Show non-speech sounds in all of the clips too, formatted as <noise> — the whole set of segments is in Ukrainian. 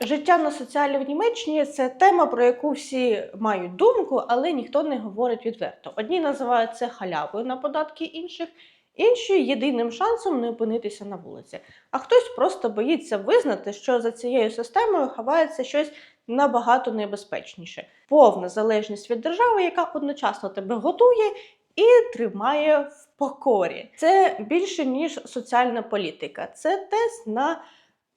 Життя на соціалі в Німеччині це тема, про яку всі мають думку, але ніхто не говорить відверто. Одні називають це халявою на податки інших, інші єдиним шансом не опинитися на вулиці. А хтось просто боїться визнати, що за цією системою ховається щось набагато небезпечніше. Повна залежність від держави, яка одночасно тебе готує і тримає в покорі. Це більше ніж соціальна політика. Це тест на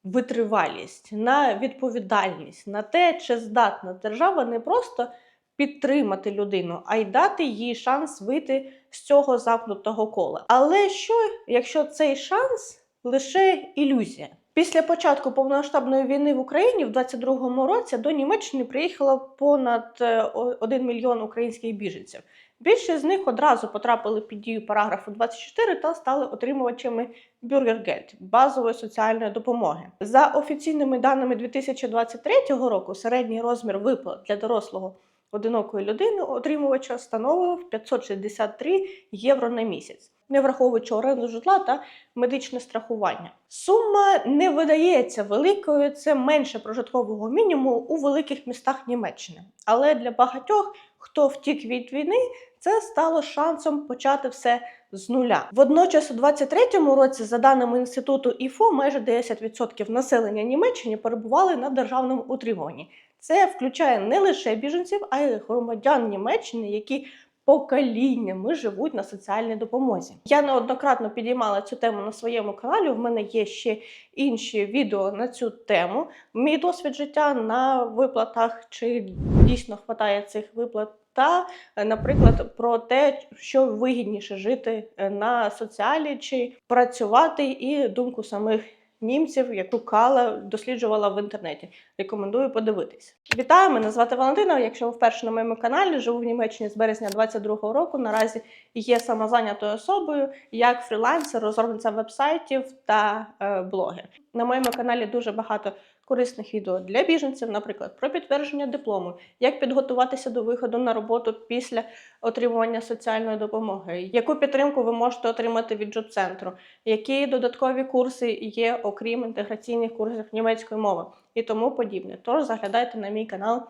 витривалість, на відповідальність, на те, чи здатна держава не просто підтримати людину, а й дати їй шанс вийти з цього замкнутого кола. Але що, якщо цей шанс лише ілюзія? Після початку повномасштабної війни в Україні в 22-му році до Німеччини приїхало понад е, 1 мільйон українських біженців. Більшість з них одразу потрапили під дію параграфу 24 та стали отримувачами бюргергельд базової соціальної допомоги. За офіційними даними 2023 року, середній розмір виплат для дорослого одинокої людини отримувача становив 563 євро на місяць, не враховуючи оренду житла та медичне страхування. Сума не видається великою, це менше прожиткового мінімуму у великих містах Німеччини. Але для багатьох, хто втік від війни, це стало шансом почати все з нуля. Водночас, у 23-му році, за даними інституту ІФО, майже 10% населення Німеччини перебували на державному утримуванні. Це включає не лише біженців, а й громадян Німеччини, які поколіннями живуть на соціальній допомозі. Я неоднократно підіймала цю тему на своєму каналі. В мене є ще інші відео на цю тему. Мій досвід життя на виплатах, чи дійсно хватає цих виплат. Та, е, наприклад, про те, що вигідніше жити е, на соціалі чи працювати, і думку самих німців, яку шукала, досліджувала в інтернеті. Рекомендую подивитись. Вітаю, мене звати Валентина. Якщо ви вперше на моєму каналі, живу в Німеччині з березня 22-го року. Наразі є самозайнятою особою як фрілансер, розробниця вебсайтів та е, блогер. На моєму каналі дуже багато корисних відео для біженців, наприклад, про підтвердження диплому, як підготуватися до виходу на роботу після отримування соціальної допомоги, яку підтримку ви можете отримати від джоб-центру, які додаткові курси є, окрім інтеграційних курсів німецької мови і тому подібне. Тож заглядайте на мій канал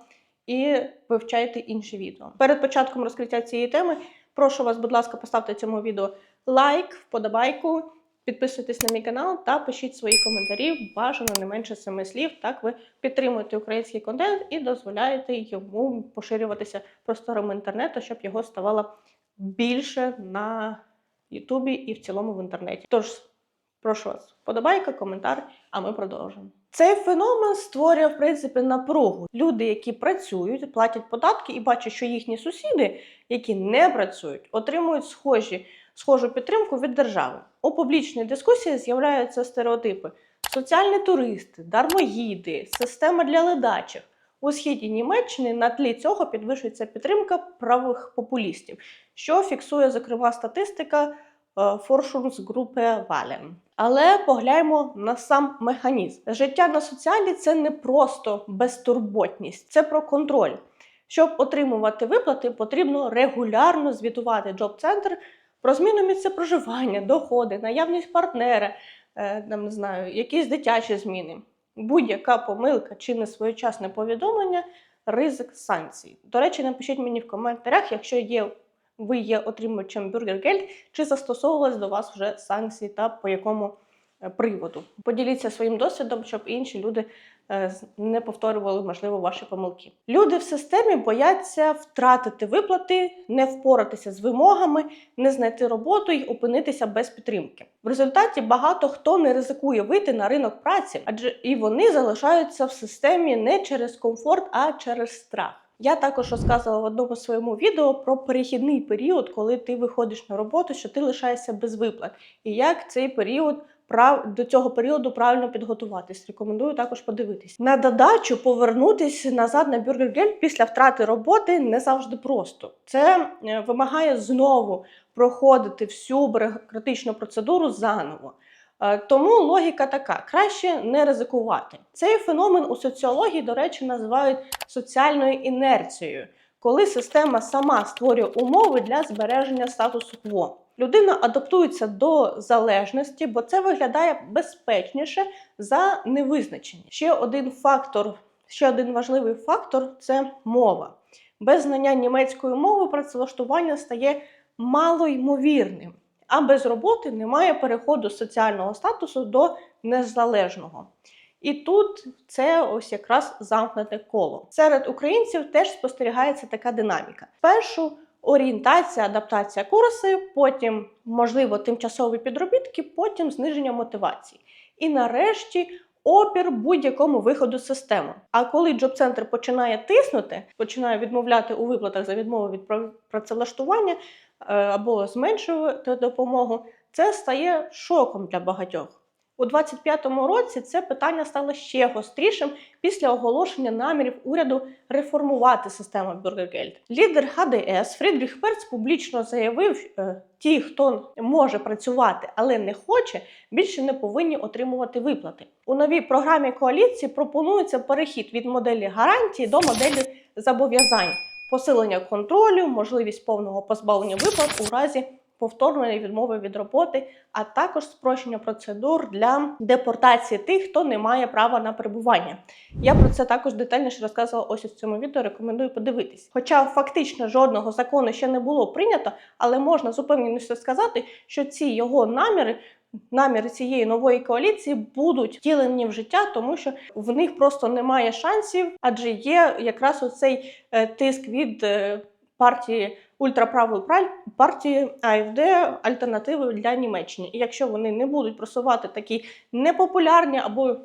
і вивчайте інші відео. Перед початком розкриття цієї теми прошу вас, будь ласка, поставте цьому відео лайк, вподобайку. Підписуйтесь на мій канал та пишіть свої коментарі, бажано не менше семи слів. Так ви підтримуєте український контент і дозволяєте йому поширюватися просторами інтернету, щоб його ставало більше на Ютубі і в цілому в інтернеті. Тож прошу вас, подобайка, коментар, а ми продовжимо. Цей феномен створює в принципі напругу. Люди, які працюють, платять податки і бачать, що їхні сусіди, які не працюють, отримують схожі схожу підтримку від держави. У публічній дискусії з'являються стереотипи: соціальні туристи, дармоїди, система для ледачих. У східні Німеччини на тлі цього підвищується підтримка правих популістів, що фіксує зокрема статистика Forschungsgruppe Wahlen. Але погляньмо на сам механізм. Життя на соціалі це не просто безтурботність, це про контроль. Щоб отримувати виплати, потрібно регулярно звітувати джоб-центр про зміну місця проживання, доходи, наявність партнера, е, там, не знаю, якісь дитячі зміни. Будь-яка помилка чи несвоєчасне повідомлення ризик санкцій. До речі, напишіть мені в коментарях, якщо є, ви є отримувачем бюргергельд, чи застосовувались до вас вже санкції та по якому е, приводу. Поділіться своїм досвідом, щоб інші люди не повторювали, можливо, ваші помилки. Люди в системі бояться втратити виплати, не впоратися з вимогами, не знайти роботу і опинитися без підтримки. В результаті багато хто не ризикує вийти на ринок праці, адже і вони залишаються в системі не через комфорт, а через страх. Я також розказувала в одному своєму відео про перехідний період, коли ти виходиш на роботу, що ти лишаєшся без виплат, і як цей період прав до цього періоду правильно підготуватись. Рекомендую також подивитись. На додачу повернутися назад на бюргергель після втрати роботи не завжди просто. Це е, вимагає знову проходити всю бюрократичну процедуру заново. Е, Тому логіка така: краще не ризикувати. Цей феномен у соціології, до речі, називають соціальною інерцією, коли система сама створює умови для збереження статусу кво. Людина адаптується до залежності, бо це виглядає безпечніше за невизначення. Ще один фактор, ще один важливий фактор це мова. Без знання німецької мови працевлаштування стає малоймовірним, а без роботи немає переходу з соціального статусу до незалежного. І тут це ось якраз замкнуте коло. Серед українців теж спостерігається така динаміка. Першу орієнтація, адаптація курси, потім, можливо, тимчасові підробітки, потім зниження мотивації. І нарешті опір будь-якому виходу з системи. А коли джоб-центр починає тиснути, починає відмовляти у виплатах за відмову від пра- працевлаштування е, або зменшувати допомогу, це стає шоком для багатьох. У 2025 році це питання стало ще гострішим після оголошення намірів уряду реформувати систему Бюргергельд. Лідер ХДС Фрідріх Перц публічно заявив, е, ті, хто може працювати, але не хоче, більше не повинні отримувати виплати. У новій програмі коаліції пропонується перехід від моделі гарантії до моделі зобов'язань, посилення контролю, можливість повного позбавлення виплат у разі повторної відмови від роботи, а також спрощення процедур для депортації тих, хто не має права на перебування. Я про це також детальніше розказувала ось у цьому відео. Рекомендую подивитись. Хоча фактично жодного закону ще не було прийнято, але можна з упевненістю сказати, що ці його наміри. Наміри цієї нової коаліції будуть втілені в життя, тому що в них просто немає шансів, адже є якраз оцей е, тиск від е, партії ультраправої партії АФД альтернативи для Німеччини. І якщо вони не будуть просувати такі непопулярні або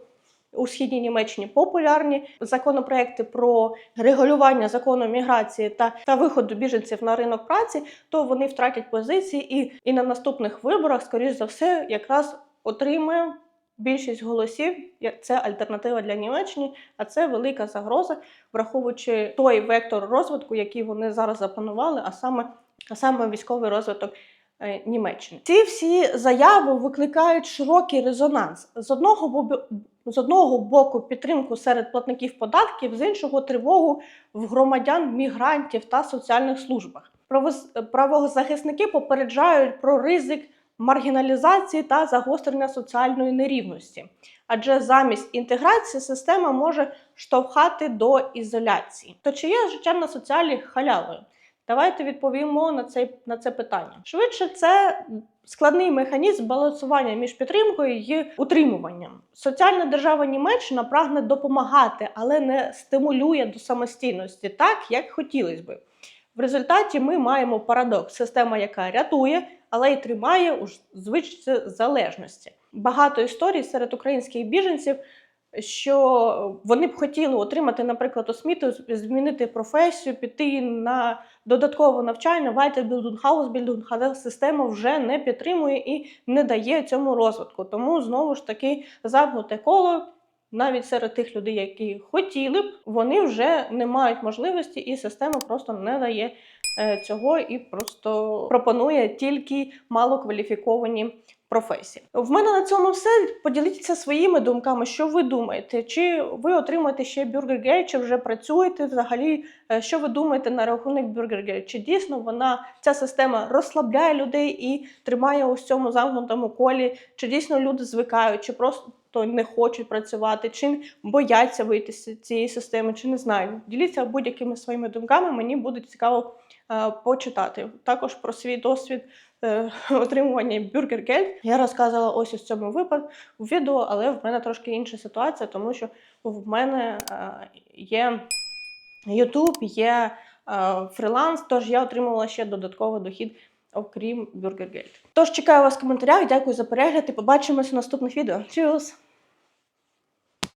у східній Німеччині популярні законопроекти про регулювання закону міграції та, та виходу біженців на ринок праці, то вони втратять позиції і, і на наступних виборах, скоріш за все, якраз отримає більшість голосів. Це альтернатива для Німеччини, а це велика загроза, враховуючи той вектор розвитку, який вони зараз запанували, а саме, а саме військовий розвиток. е, Німеччини ці всі заяви викликають широкий резонанс з одного бо- з одного боку підтримку серед платників податків, з іншого тривогу в громадян, мігрантів та соціальних службах. Правоз- Правозахисники попереджають про ризик маргіналізації та загострення соціальної нерівності, адже замість інтеграції система може штовхати до ізоляції. То чи є життя на соціалі халявою? Давайте відповімо на це, на це питання. Швидше, це складний механізм балансування між підтримкою і утримуванням. Соціальна держава Німеччина прагне допомагати, але не стимулює до самостійності так, як хотілося би. В результаті ми маємо парадокс: система, яка рятує, але й тримає у звичці залежності. Багато історій серед українських біженців, що вони б хотіли отримати, наприклад, освіту, змінити професію, піти на додаткове навчання, Weiterbildung, але система вже не підтримує і не дає цьому розвитку. Тому знову ж таки замкнуте коло. Навіть серед тих людей, які хотіли б, вони вже не мають можливості, і система просто не дає цього і просто пропонує тільки малокваліфіковані професії. В мене на цьому все. Поділіться своїми думками, що ви думаєте? Чи ви отримаєте ще бюргергель, чи вже працюєте взагалі? Е, Що ви думаєте на рахунок бюргергель? Чи дійсно вона ця система розслабляє людей і тримає у цьому замкнутому колі? Чи дійсно люди звикають, чи просто не хочуть працювати, чи бояться вийти з цієї системи, чи не знаю. Діліться будь-якими своїми думками. Мені буде цікаво е, почитати. Також про свій досвід е, <laughs> отримування бюргергель. Я розказувала ось у цьому випадку в відео, але в мене трошки інша ситуація, тому що в мене е, є YouTube, є е, фріланс, тож я отримувала ще додатковий дохід. Окрім Бюргергельд. Тож чекаю вас в коментарях. Дякую за перегляд і побачимося в наступних відео. Чус!